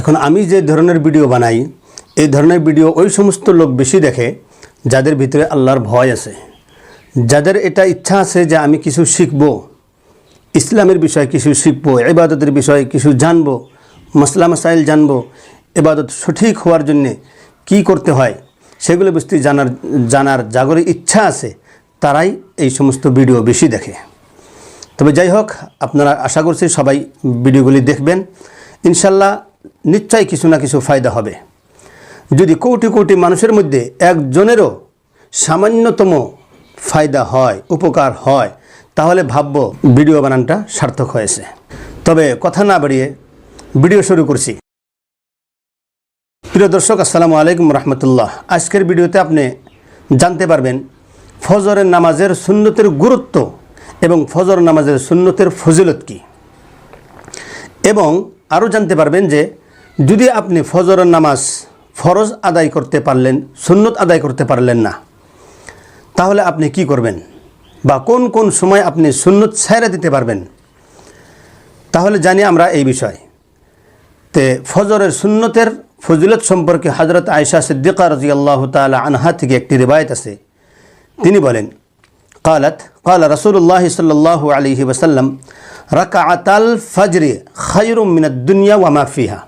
এখন আমি যে ধরনের ভিডিও বানাই, এই ধরনের ভিডিও ওই সমস্ত লোক বেশি দেখে, যাদের ভিতরে আল্লাহর ভয় আছে। যাদের এটা ইচ্ছা আছে যে আমি কিছু শিখব, ইসলামের বিষয়ে কিছু শিখব এবাদতের বিষয়ে কিছু জানব মশলা মাসাইল জানব এবাদত সঠিক হওয়ার জন্যে কি করতে হয়, সেগুলো বুঝতে জানার জানার জাগরে ইচ্ছা আছে, তারাই এই সমস্ত ভিডিও বেশি দেখে। তবে যাই হোক, আপনারা আশা করছি সবাই ভিডিওগুলি দেখবেন। ইনশাল্লাহ নিশ্চয়ই কিছু না কিছু ফায়দা হবে। যদি কোটি কোটি মানুষের মধ্যে একজনেরও সামান্যতম ফায়দা হয়, উপকার হয়, তাহলে ভাববো ভিডিও বানানটা সার্থক হয়েছে। তবে কথা না বাড়িয়ে ভিডিও শুরু করছি। প্রিয় দর্শক, আসসালামু আলাইকুম রহমতুল্লাহ। আজকের ভিডিওতে আপনি জানতে পারবেন, ফজরের নামাজের সুন্নতের গুরুত্ব এবং ফজর নামাজের সুন্নতের ফজিলত কী। এবং আরও জানতে পারবেন যে যদি আপনি ফজরের নামাজ ফরজ আদায় করতে পারলেন সুন্নত আদায় করতে পারলেন না তাহলে আপনি কি করবেন বা কোন কোন সময় আপনি সুন্নত ছাইরা দিতে পারবেন তাহলে জানি আমরা এই বিষয় তে ফজরের সুন্নতের ফজিলত সম্পর্কে হজরত আয়সা সিদ্দিকা রাজি আল্লাহ তালা আনহা থেকে একটি রিবায়ত আছে তিনি বলেন قالت قال رسول الله صلى الله عليه وسلم ركعت الفجر خير من الدنيا وما فيها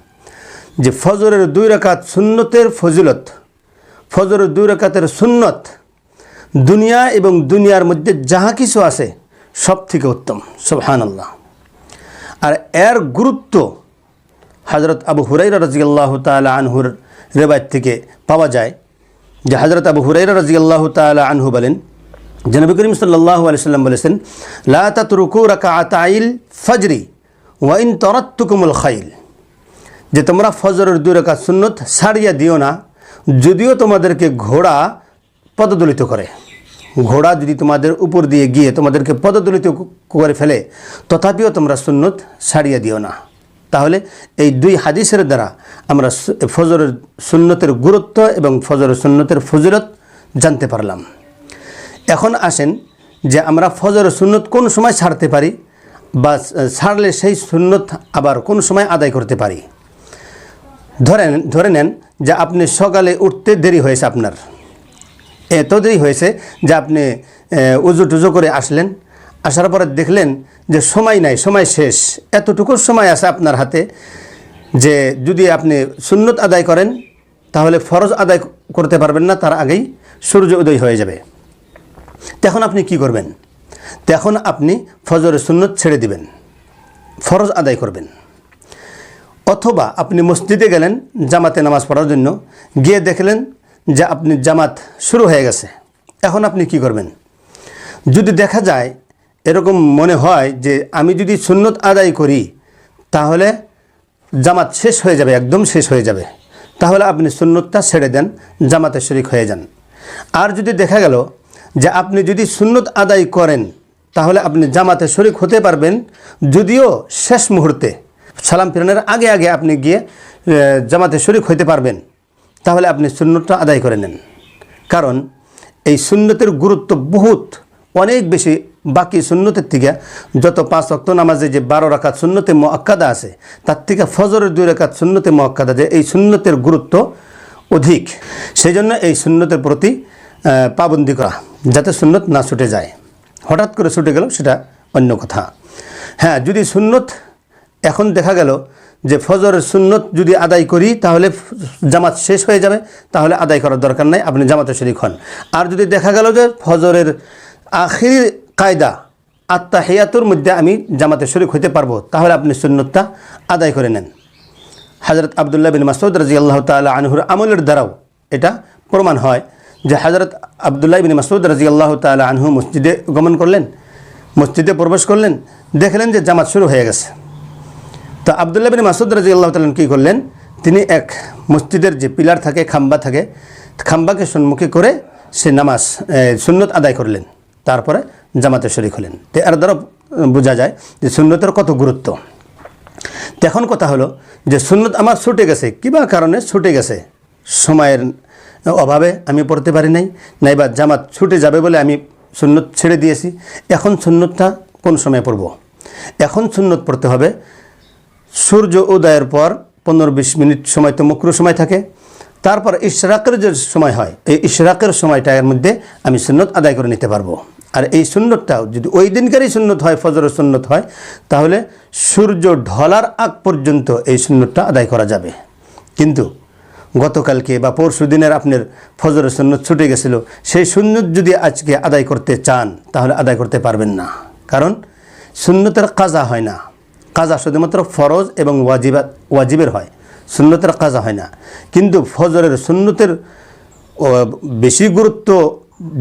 যে ফজরের দুই রাকাত সুন্নতের ফজিলত, ফজরের দুই রাকাতের সুন্নত দুনিয়া এবং দুনিয়ার মধ্যে যাহা কিছু আছে সব থেকে উত্তম সুবহান আল্লাহ আর এর গুরুত্ব হজরত আবু হুরাইরা রাজিয়াল্লাহ তালা আনহুর রেবায়ত থেকে পাওয়া যায়, যে হজরত আবু হুরাইরা রাজিয়াল্লাহ তালা আনহু বলেন যে নবী করিম সাল্লাহ আলি সাল্লাম বলেছেন, লা তাতরুকু রাকা আতাইল ফজরি ওয়াইন তরাত্তুকুমুল খাইল। যে তোমরা ফজরের দুই রেখা সুন্নত ছাড়িয়া দিও না, যদিও তোমাদেরকে ঘোড়া পদদলিত করে। ঘোড়া যদি তোমাদের উপর দিয়ে গিয়ে তোমাদেরকে পদদলিত করে ফেলে, তথাপিও তোমরা সুন্নত ছাড়িয়া দিও না। তাহলে এই দুই হাদিসের দ্বারা আমরা ফজরের সুন্নতের গুরুত্ব এবং ফজরের সুন্নতের ফজিলত জানতে পারলাম। এখন আসেন যে আমরা ফজরের সুন্নত কোন সময় ছাড়তে পারি, বা ছাড়লে সেই সুন্নত আবার কোন সময় আদায় করতে পারি। ধরেন ধরে নেন যে আপনি সকালে উঠতে দেরি হয়েছে আপনার। এত দেরি হয়েছে যে আপনি উজু টুজু করে আসলেন। আসার পরে দেখলেন যে সময় নাই, সময় শেষ। এতটুকু সময় আছে আপনার হাতে যে যদি আপনি সুন্নত আদায় করেন, তাহলে ফরজ আদায় করতে পারবেন না, তার আগেই সূর্য উদয় হয়ে যাবে। তখন আপনি কি করবেন? তখন আপনি ফজরের সুন্নত ছেড়ে দিবেন। ফরজ আদায় করবেন। অথবা আপনি মসজিদে গেলেন, জামাতে নামাজ পড়ার জন্য, গিয়ে দেখলেন যে আপনি জামাত শুরু হয়ে গেছে। এখন আপনি কি করবেন? যদি দেখা যায়, এরকম মনে হয় যে আমি যদি সুন্নত আদায় করি, তাহলে জামাত শেষ হয়ে যাবে, একদম শেষ হয়ে যাবে। তাহলে আপনি সুন্নতটা ছেড়ে দেন, জামাতে শরিক হয়ে যান। আর যদি দেখা গেল যে আপনি যদি সুন্নত আদায় করেন, তাহলে আপনি জামাতে শরিক হতে পারবেন, যদিও শেষ মুহূর্তে। সালাম ফিরানোর আগে আগে আপনি গিয়ে জামাতে শরিক হইতে পারবেন। তাহলে আপনি সুন্নতটা আদায় করে নেন। কারণ এই সুন্নতের গুরুত্ব বহুত, অনেক বেশি বাকি সুন্নতের থেকে। যত পাঁচ অক্ত নামাজে যে বারো রাকাত সুন্নতে মোয়াক্কাদা আছে, তার থেকে ফজরের দুই রাকাত সুন্নতে মোয়াক্কাদা যে এই সুন্নতের গুরুত্ব অধিক। সেই জন্য এই সুন্নতের প্রতি পাবন্দি করা, যাতে সুন্নত না ছুটে যায়। হঠাৎ করে ছুটে গেল, সেটা অন্য কথা। হ্যাঁ যদি সুন্নত এখন দেখা গেল যে ফজরের সুন্নত যদি আদায় করি, তাহলে জামাত শেষ হয়ে যাবে, তাহলে আদায় করার দরকার নাই, আপনি জামাতে শরিক হন। আর যদি দেখা গেল যে ফজরের আখির কায়দা আত্মা হেয়াতুর মধ্যে আমি জামাতে শরিক হইতে পারব, তাহলে আপনি সুন্নতটা আদায় করে নেন। হজরত আবদুল্লাহ বিন মাসুদ রাজি আল্লাহ তালা আনহুর আমলের দ্বারাও এটা প্রমাণ হয় যে হজরত আবদুল্লাহ বিন মাসুদ রাজি আল্লাহ তালা আনহু মসজিদে গমন করলেন, মসজিদে প্রবেশ করলেন, দেখলেন যে জামাত শুরু হয়ে গেছে। তো আবদুল্লাহ বিন মাসুদ রাজি আল্লাহ তালন কী করলেন? তিনি এক মসজিদের যে পিলার থাকে, খাম্বা থাকে, খাম্বাকে সম্মুখী করে সে নামাজ সুন্নত আদায় করলেন। তারপরে জামাতে শরিক হলেন। তো এর দ্বারা বোঝা যায় যে সুন্নতের কত গুরুত্ব। এখন কথা হলো যে সুন্নত আমার ছুটে গেছে। কিবা কারণে ছুটে গেছে? সময়ের অভাবে আমি পড়তে পারি নাই, নাইবা জামাত ছুটে যাবে বলে আমি সুন্নত ছেড়ে দিয়েছি। এখন সুন্নতটা কোন সময় পড়ব? এখন সুন্নত পড়তে হবে সূর্য উদয়ের পর পনেরো বিশ মিনিট সময় তো মকরু সময় থাকে। তারপর ইশরাকের যে সময় হয়, এই ইশরাকের সময়টার মধ্যে আমি সুন্নত আদায় করে নিতে পারব। আর এই সুন্নতটাও যদি ওই দিনকারই সুন্নত হয় ফজরের সুন্নত হয়, তাহলে সূর্য ঢলার আগ পর্যন্ত এই সুন্নতটা আদায় করা যাবে। কিন্তু গতকালকে বা পরশু দিনের আপনার ফজরের সুন্নত ছুটে গেছিল, সেই সুন্নত যদি আজকে আদায় করতে চান, তাহলে আদায় করতে পারবেন না। কারণ সুন্নতের কাজা হয় না। কাজা শুধুমাত্র ফরজ এবং ওয়াজিবা ওয়াজিবের হয়। সুন্নতের কাজা হয় না। কিন্তু ফজরের সুন্নতের বেশি গুরুত্ব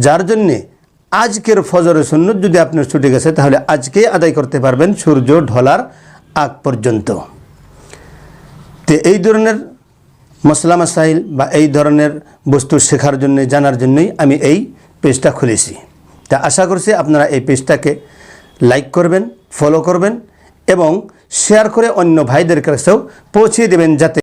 যার জন্যে আজকের ফজরের সুন্নত যদি আপনার ছুটে গেছে, তাহলে আজকেই আদায় করতে পারবেন সূর্য ঢলার আগ পর্যন্ত। তো এই ধরনের মশলা মাসাইল বা এই ধরনের বস্তু শেখার জন্য, জানার জন্যই আমি এই পেজটা খুলেছি। তা আশা করছি আপনারা এই পেজটাকে লাইক করবেন, ফলো করবেন এবং শেয়ার করে অন্য ভাইদের কাছেও পৌঁছিয়ে দেবেন যাতে